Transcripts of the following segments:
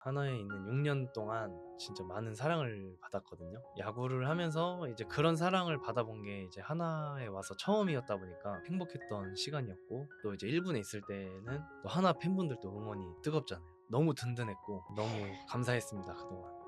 하나에 있는 6년 동안 진짜 많은 사랑을 받았거든요. 야구를 하면서 이제 그런 사랑을 받아본 게 이제 하나에 와서 처음이었다 보니까 행복했던 시간이었고 또 이제 1군에 있을 때는 또 하나 팬분들도 응원이 뜨겁잖아요. 너무 든든했고 너무 감사했습니다 그동안.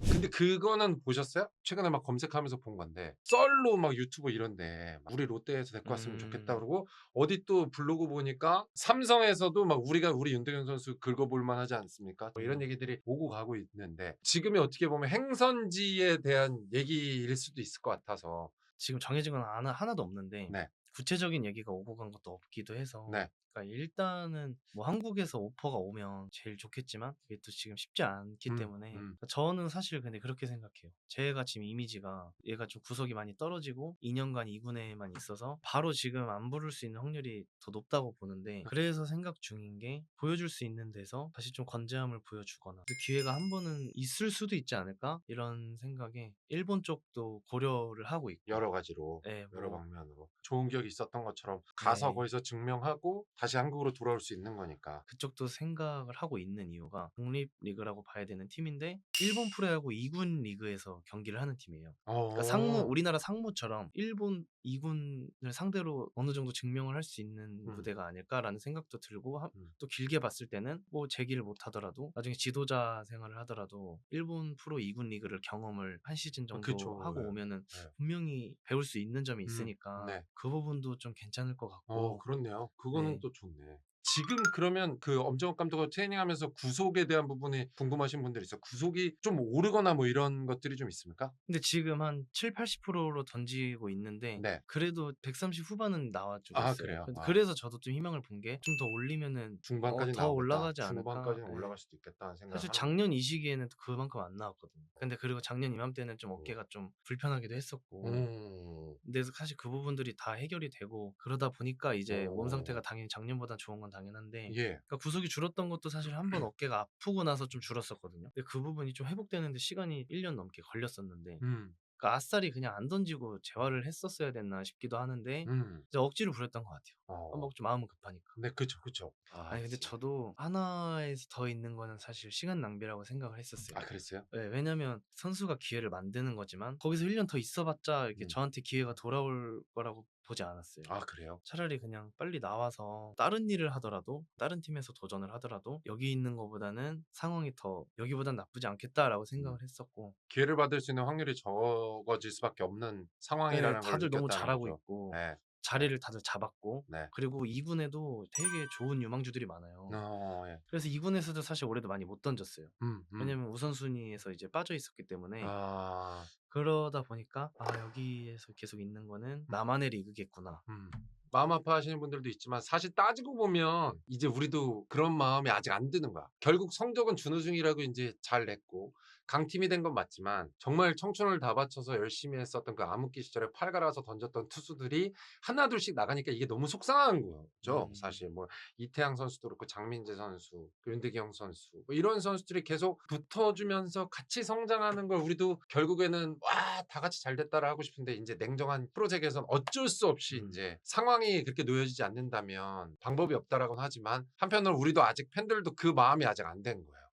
근데 그거는 보셨어요? 최근에 막 검색하면서 본 건데 썰로 막 유튜브 이런데 우리 롯데에서 데리고 왔으면 음. 좋겠다 그러고 어디 또 블로그 보니까 삼성에서도 막 우리가 우리 윤대경 선수 긁어볼 만하지 않습니까? 뭐 이런 음. 얘기들이 오고 가고 있는데 지금이 어떻게 보면 행선지에 대한 얘기일 수도 있을 것 같아서 지금 정해진 건 하나, 하나도 없는데 네. 구체적인 얘기가 오고 간 것도 없기도 해서 네. 그러니까 일단은 뭐 한국에서 오퍼가 오면 제일 좋겠지만 그게 또 지금 쉽지 않기 음, 때문에 음. 저는 사실 근데 그렇게 생각해요. 제가 지금 이미지가 얘가 좀 구석이 많이 떨어지고 2년간 2군에만 있어서 바로 지금 안 부를 수 있는 확률이 더 높다고 보는데 그래서 생각 중인 게 보여줄 수 있는 데서 다시 좀 건재함을 보여주거나 그 기회가 한 번은 있을 수도 있지 않을까 이런 생각에 일본 쪽도 고려를 하고 있고 여러 가지로 네, 여러 뭐 방면으로 좋은 기억이 있었던 것처럼 가서 네. 거기서 증명하고 다시 한국으로 돌아올 수 있는 거니까 그쪽도 생각을 하고 있는 이유가 독립 리그라고 봐야 되는 팀인데 일본 프로야구 2군 리그에서 경기를 하는 팀이에요. 그러니까 상무 어. 우리나라 상무처럼 일본 2군을 상대로 어느 정도 증명을 할 수 있는 음. 무대가 아닐까라는 생각도 들고 하- 음. 또 길게 봤을 때는 뭐 재기를 못 하더라도 나중에 지도자 생활을 하더라도 일본 프로 2군 리그를 경험을 한 시즌 정도 그쵸, 하고 네. 오면은 네. 분명히 배울 수 있는 점이 음, 있으니까 네. 그 부분도 좀 괜찮을 것 같고 어, 그렇네요. 그거는 네. 또 좋네. 지금 그러면 그 엄정욱 감독과 트레이닝하면서 구속에 대한 부분이 궁금하신 분들 있어. 구속이 좀 오르거나 뭐 이런 것들이 좀 있습니까? 근데 지금 한 7, 80%로 던지고 있는데 네. 그래도 130 후반은 나와주고 아, 있어요. 그래요? 근데 아. 그래서 저도 좀 희망을 본 게 좀 더 올리면은 중반까지 어, 더 나오겠다. 올라가지 않을까. 중반까지는 네. 올라갈 수도 있겠다는 생각. 사실 작년 이 시기에는 또 그만큼 안 나왔거든요. 근데 그리고 작년 이맘때는 좀 어깨가 좀 불편하기도 했었고. 음. 근데 사실 그 부분들이 다 해결이 되고 그러다 보니까 이제 몸 어. 상태가 당연히 작년보다 좋은 건 당연한데 예. 그러니까 구속이 줄었던 것도 사실 한 번 어깨가 아프고 나서 좀 줄었었거든요. 근데 그 부분이 좀 회복되는데 시간이 1년 넘게 걸렸었는데 음. 그러니까 아싸리 그냥 안 던지고 재활을 했었어야 됐나 싶기도 하는데 음. 이제 억지로 부렸던 것 같아요. 어. 한번 좀 마음은 급하니까. 네, 그쵸, 그쵸. 아, 아니 근데. 저도 하나에서 더 있는 거는 사실 시간 낭비라고 생각을 했었어요. 아, 그랬어요? 네, 왜냐면 선수가 기회를 만드는 거지만 거기서 1년 더 있어봤자 이렇게 음. 저한테 기회가 돌아올 거라고 보지 않았어요. 아, 그래요? 차라리 그냥 빨리 나와서 다른 일을 하더라도 다른 팀에서 도전을 하더라도 여기 있는 것보다는 상황이 더 여기보단 나쁘지 않겠다라고 생각을 했었고 기회를 받을 수 있는 확률이 적어질 수밖에 없는 네, 상황이라는 걸 다들 너무 느꼈다는 잘하고 거죠. 있고 네. 자리를 다들 잡았고 네. 그리고 2군에도 되게 좋은 유망주들이 많아요. 어, 예. 그래서 2군에서도 사실 올해도 많이 못 던졌어요. 음, 음. 왜냐면 우선순위에서 이제 빠져 있었기 때문에 아, 그러다 보니까 아 여기에서 계속 있는 거는 나만의 리그겠구나. 음. 마음 아파하시는 분들도 있지만 사실 따지고 보면 이제 우리도 그런 마음이 아직 안 드는 거야. 결국 성적은 준우승이라고 이제 잘 냈고 강팀이 된 건 맞지만 정말 청춘을 다 바쳐서 열심히 했었던 그 암흑기 시절에 팔 갈아서 던졌던 투수들이 하나둘씩 나가니까 이게 너무 속상한 거죠. 음. 사실 뭐 이태양 선수도 그렇고 장민재 선수, 윤대경 선수 뭐 이런 선수들이 계속 붙어주면서 같이 성장하는 걸 우리도 결국에는 와 다 같이 잘 됐다라 하고 싶은데 이제 냉정한 프로젝트에서는 어쩔 수 없이 음. 이제 상황이 그렇게 놓여지지 않는다면 방법이 없다라고는 하지만 한편으로 우리도 아직 팬들도 그 마음이 아직 안 된 거예요.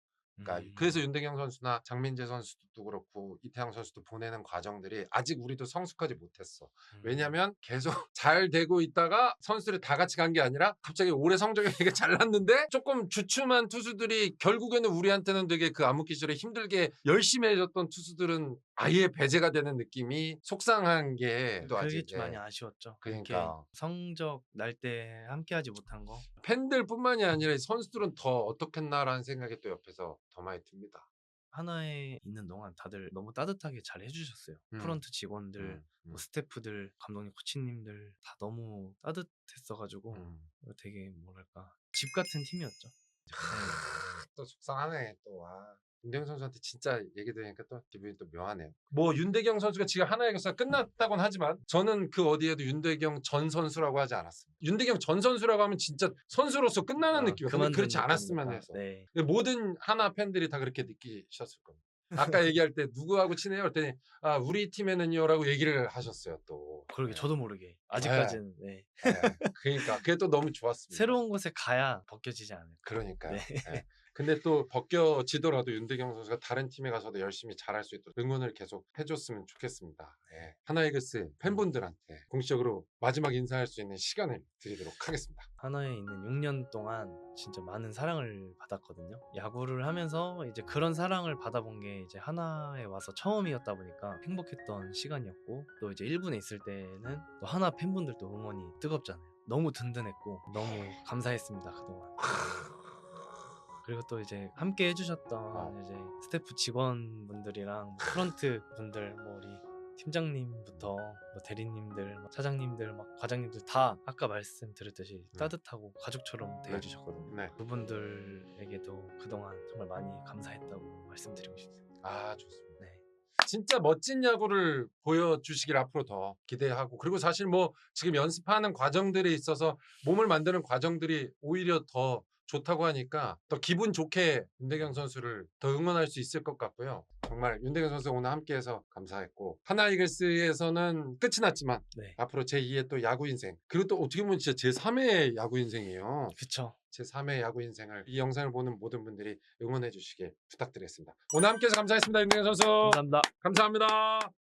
그러니까 음. 그래서 윤대경 선수나 장민재 선수도 그렇고 이태양 선수도 보내는 과정들이 아직 우리도 성숙하지 못했어. 음. 왜냐면 계속 잘 되고 있다가 선수들이 다 같이 간 게 아니라 갑자기 올해 성적이 되게 잘 났는데 조금 주춤한 투수들이 결국에는 우리한테는 되게 그 암흑기 시절에 힘들게 열심히 해줬던 투수들은 아예 배제가 되는 느낌이 속상한 게또 그게 아직 좀 예. 많이 아쉬웠죠. 그러니까. 성적 날 때 함께하지 못한 거. 팬들뿐만이 아니라 이 선수들은 더 어떻겠나라는 생각이 또 옆에서 더 많이 듭니다. 하나에 있는 동안 다들 너무 따뜻하게 잘 해주셨어요. 음. 프런트 직원들, 음, 뭐 음, 스태프들, 감독님, 코치님들 다 너무 따뜻했어가지고 음. 되게 뭐랄까 집 같은 팀이었죠. 네. 또 속상하네 또 와. 윤대경 선수한테 진짜 얘기 들으니까 또 기분이 또 묘하네요. 뭐 윤대경 선수가 지금 하나의 역사가 끝났다고는 하지만 저는 그 어디에도 윤대경 전 선수라고 하지 않았습니다. 윤대경 전 선수라고 하면 진짜 선수로서 끝나는 아, 느낌이에요. 그렇지 않았으면 느낌이니까. 해서. 네. 모든 하나 팬들이 다 그렇게 느끼셨을 겁니다. 아까 얘기할 때 누구하고 친해요? 그랬더니 아 우리 팀에는요라고 얘기를 하셨어요 또. 그러게 네. 저도 모르게 아직까지는 네. 네. 그러니까 그게 또 너무 좋았습니다. 새로운 곳에 가야 벗겨지지 않을까. 그러니까요. 근데 또 벗겨지더라도 윤대경 선수가 다른 팀에 가서도 열심히 잘할 수 있도록 응원을 계속 해줬으면 좋겠습니다. 예. 하나이글스 팬분들한테 공식적으로 마지막 인사할 수 있는 시간을 드리도록 하겠습니다. 하나에 있는 6년 동안 진짜 많은 사랑을 받았거든요. 야구를 하면서 이제 그런 사랑을 받아본 게 이제 하나에 와서 처음이었다 보니까 행복했던 시간이었고 또 이제 1군에 있을 때는 또 하나 팬분들도 응원이 뜨겁잖아요. 너무 든든했고 너무 감사했습니다 그동안. 그리고 또 이제 함께 해주셨던 어. 이제 스태프 직원분들이랑 뭐 프런트 분들 뭐 우리 팀장님부터 뭐 대리님들, 뭐 차장님들, 막 과장님들 다 아까 말씀드렸듯이 음. 따뜻하고 가족처럼 대해주셨거든요. 네. 그분들에게도 그동안 정말 많이 감사했다고 말씀드리고 싶습니다. 아 좋습니다. 네. 진짜 멋진 야구를 보여주시길 앞으로 더 기대하고 그리고 사실 뭐 지금 연습하는 과정들에 있어서 몸을 만드는 과정들이 오히려 더 좋다고 하니까 더 기분 좋게 윤대경 선수를 더 응원할 수 있을 것 같고요. 정말 윤대경 선수 오늘 함께해서 감사했고 하나 이글스에서는 끝이 났지만 네. 앞으로 제 2의 또 야구 인생 그리고 또 어떻게 보면 진짜 제 3의 야구 인생이에요. 그쵸. 제 3의 야구 인생을 이 영상을 보는 모든 분들이 응원해 주시길 부탁드리겠습니다. 오늘 함께해서 감사했습니다. 윤대경 선수. 감사합니다. 감사합니다.